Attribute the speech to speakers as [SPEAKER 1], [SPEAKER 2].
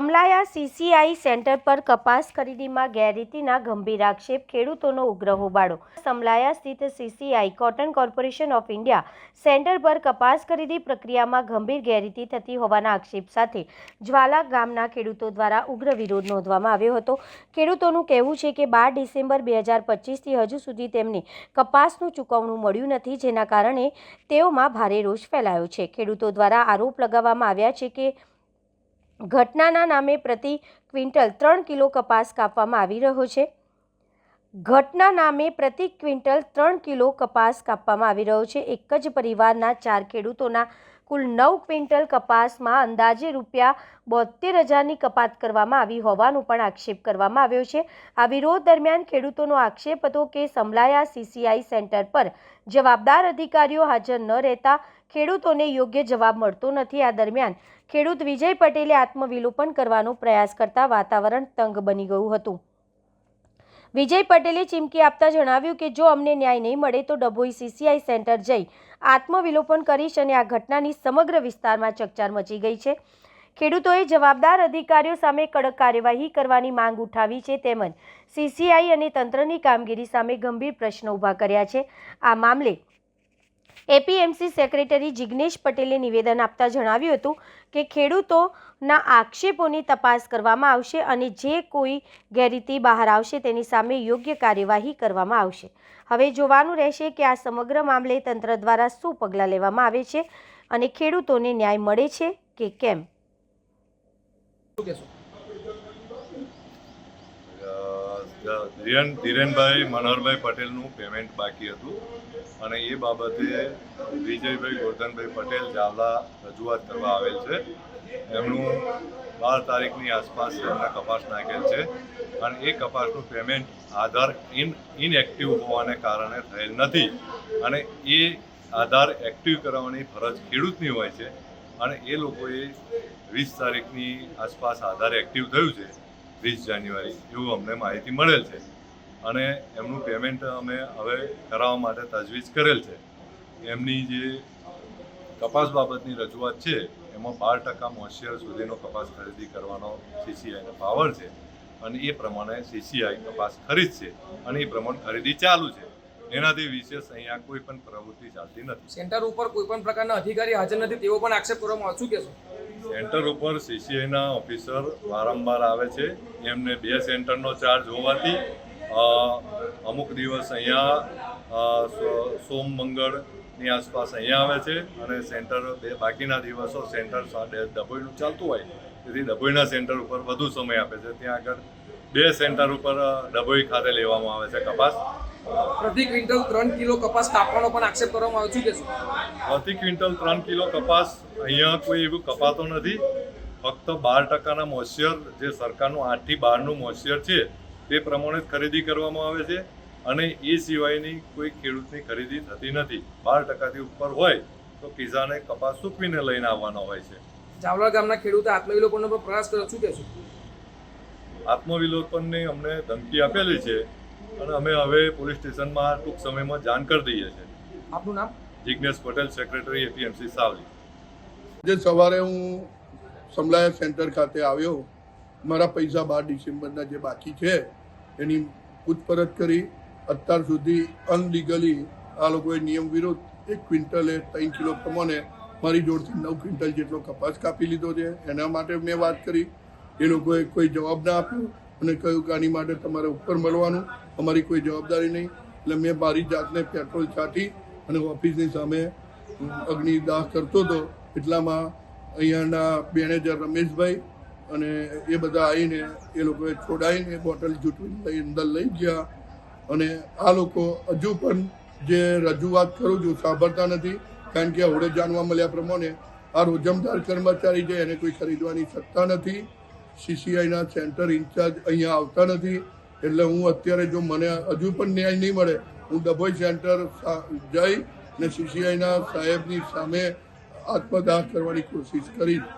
[SPEAKER 1] સમલાયા CCI centre પર કપાસ ખરીદીમાં ગેરરીતિના ગંભીર આક્ષેપ, ખેડૂતોનો ઉગ્ર હોબાળો. સમલાયા સ્થિત CCI cotton corporation of India centre પર કપાસ ખરીદી પ્રક્રિયામાં ગંભીર ગેરરીતિ થતી હોવાના આક્ષેપ સાથે જ્વાલા ગામના ખેડૂતો દ્વારા ઉગ્ર વિરોધ નોંધવામાં આવ્યો હતો. ખેડૂતોનું કહેવું છે કે બાર ડિસેમ્બર બે હજાર પચીસથી હજુ સુધી તેમને કપાસનું ચૂકવણું મળ્યું નથી, જેના કારણે તેઓમાં ભારે રોષ ફેલાયો છે. ખેડૂતો દ્વારા આરોપ લગાવવામાં આવ્યા છે કે ઘટનાના નામે પ્રતિ ક્વિન્ટલ ત્રણ કિલો કપાસ કાપવામાં આવી રહ્યો છે. ઘટના નામે પ્રતિ ક્વિન્ટલ ત્રણ કિલો કપાસ કાપવામાં આવી રહ્યો છે. એક જ પરિવારના ચાર ખેડૂતોના કુલ નવ ક્વિન્ટલ કપાસમાં અંદાજે રૂપિયા બોતેર હજારની કપાત કરવામાં આવી હોવાનું પણ આક્ષેપ કરવામાં આવ્યો છે. આ વિરોધ દરમિયાન ખેડૂતોનો આક્ષેપ હતો કે સમલાયા સીસીઆઈ સેન્ટર પર જવાબદાર અધિકારીઓ હાજર ન રહેતા ખેડૂતોને યોગ્ય જવાબ મળતો નથી. આ દરમિયાન ખેડૂત વિજય પટેલે આત્મવિલોપન કરવાનો પ્રયાસ કરતા વાતાવરણ તંગ બની ગયું હતું. વિજય પટેલે ચીમકી આપતા જણાવ્યું કે જો અમને ન્યાય નહીં મળે તો ડભોઈ સીસીઆઈ સેન્ટર જઈ આત્મવિલોપન કરીશ અને આ ઘટનાની સમગ્ર વિસ્તારમાં ચકચાર મચી ગઈ છે. ખેડૂતોએ જવાબદાર અધિકારીઓ સામે કડક કાર્યવાહી કરવાની માંગ ઉઠાવી છે તેમજ સીસીઆઈ અને તંત્રની કામગીરી સામે ગંભીર પ્રશ્નો ઊભા કર્યા છે. આ મામલે એપીએમસી સેક્રેટરી જિગ્નેશ પટેલે નિવેદન આપતા જણાવ્યું હતું કે ખેડૂતોના આક્ષેપોની તપાસ કરવામાં આવશે અને જે કોઈ ગેરરીતિ બહાર આવશે તેની સામે યોગ્ય કાર્યવાહી કરવામાં આવશે. હવે જોવાનું રહેશે કે આ સમગ્ર મામલે તંત્ર દ્વારા શું પગલાં લેવામાં આવે છે અને ખેડૂતોને ન્યાય મળે છે કે કેમ
[SPEAKER 2] શું કહેશો
[SPEAKER 3] અ, ધીરેન ધીરેનભાઈ, મનોહરભાઈ પટેલનું પેમેન્ટ બાકી હતું. અને એ બાબતે વિજયભાઈ ગોરધનભાઈ પટેલ ચાવલા રજૂઆત કરવા આવેલ છે. એમનું બાર તારીખની આસપાસ એમના કપાસ નાખેલ છે. અને એ કપાસનું પેમેન્ટ આધાર ઇન ઇનએક્ટિવ હોવાને કારણે થયેલ નથી. અને એ આધાર એક્ટિવ કરાવવાની ફરજ ખેડૂતની હોય છે. અને એ લોકોએ વીસ તારીખની આસપાસ આધાર એક્ટિવ થયું છે. વીસ જાન્યુઆરી એવું અમને માહિતી મળેલ છે. અને એમનું પેમેન્ટ અમે હવે કરાવવા માટે તજવીજ કરેલ છે. એમની જે કપાસ બાબતની રજૂઆત છે, એમાં બાર ટકા મોશિયર સુધીનો કપાસ ખરીદી કરવાનો સીસીઆઈનો પાવર છે. અને એ પ્રમાણે સીસીઆઈ કપાસ ખરીદશે. અને એ પ્રમાણે ખરીદી ચાલુ છે. એનાથી વિશેષ અહીંયા કોઈ પણ પ્રવૃત્તિ ચાલતી નથી.
[SPEAKER 2] સેન્ટર ઉપર કોઈ પણ પ્રકારના અધિકારી હાજર નથી તેવો પણ આક્ષેપ કરવામાં શું કહેશો?
[SPEAKER 3] સેન્ટર ઉપર સીસીઆઈના ઓફિસર વારંવાર આવે છે. એમને બે સેન્ટરનો ચાર્જ હોવાથી અમુક દિવસ અહીંયા સોમ મંગળની આસપાસ અહીંયા આવે છે અને સેન્ટર બે બાકીના દિવસો સેન્ટર ડભોઈનું ચાલતું હોય તેથી ડભોઈના સેન્ટર ઉપર વધુ સમય આપે છે. ત્યાં આગળ બે સેન્ટર ઉપર ડભોઈ ખાતે લેવામાં આવે છે કપાસ.
[SPEAKER 2] પ્રતિ ક્વિન્ટલ ત્રણ કિલો કપાસ કાપવાનો પણ આક્ષેપ કરવામાં આવે શું? કહેશો
[SPEAKER 3] પ્રતિ ક્વિન્ટલ ત્રણ કિલો કપાસ અહીંયા કોઈ એવું કપાતો નથી. ફક્ત બાર ટકાના મોઇશ્ચર જે સરકારનું આઠથી બારનું મોઇશ્ચર છે તે પ્રમાણે ખરીદી કરવામાં આવે છે અને એ સિવાયની કોઈ ખેડૂતની ખરીદી થતી નથી. બાર ટકાથી ઉપર હોય તો કિસાને કપાસ સૂકવીને લઈને આવવાનો હોય છે.
[SPEAKER 2] જાવલા ગામના ખેડૂતે આત્મવિલોપનનો પણ પ્રયાસ કર્યો શું કહેશો?
[SPEAKER 3] આત્મવિલોપનની અમને ધમકી આપેલી છે અને અમે હવે પોલીસ સ્ટેશનમાં ટૂંક સમયમાં જાણ કરી દઈએ છીએ.
[SPEAKER 2] આપનું નામ?
[SPEAKER 3] Jignesh Patel secretary APMC Savli.
[SPEAKER 4] આજે સવારે હું સમલાયા સેન્ટર ખાતે આવ્યો. મારા પૈસા બાર ડિસેમ્બરના જે બાકી છે એની પૂછપરછ કરી. અત્યાર સુધી અનલીગલી આ લોકોએ નિયમ વિરુદ્ધ એક ક્વિન્ટલે ત્રણ કિલો પ્રમાણે મારી જોડથી નવ ક્વિન્ટલ જેટલો કપાસ કાપી લીધો છે. એના માટે મેં વાત કરી. એ લોકોએ કોઈ જવાબ ના આપ્યો. અને કહ્યું કે આની માટે તમારે ઉપર મળવાનું, અમારી કોઈ જવાબદારી નહીં. એટલે મેં મારી જાતને પેટ્રોલ છાંટી અને ઓફિસની સામે અગ્નિદાહ કરતો હતો. એટલામાં અહીંયાના મેનેજર રમેશભાઈ અને એ બધા આવીને એ લોકોએ છોડાવીને બોટલ જૂટવી લઈ, અંદર લઈ ગયા. અને આ લોકો હજુ પણ જે રજૂઆત કરું છું, સાંભળતા નથી. કારણ કે હોડે જાણવા મળ્યા પ્રમાણે આ રોજમદાર કર્મચારી છે, એને કોઈ ખરીદવાની સત્તા નથી. સીસીઆઈના સેન્ટર ઇન્ચાર્જ અહીંયા આવતા નથી. એટલે હું અત્યારે જો મને હજુ પણ ન્યાય નહીં મળે, હું ડભોઈ સેન્ટર જઈ ને સીસીઆઈના સાહેબની સામે આત્મદાહ કરવાની કોશિશ કરીશ.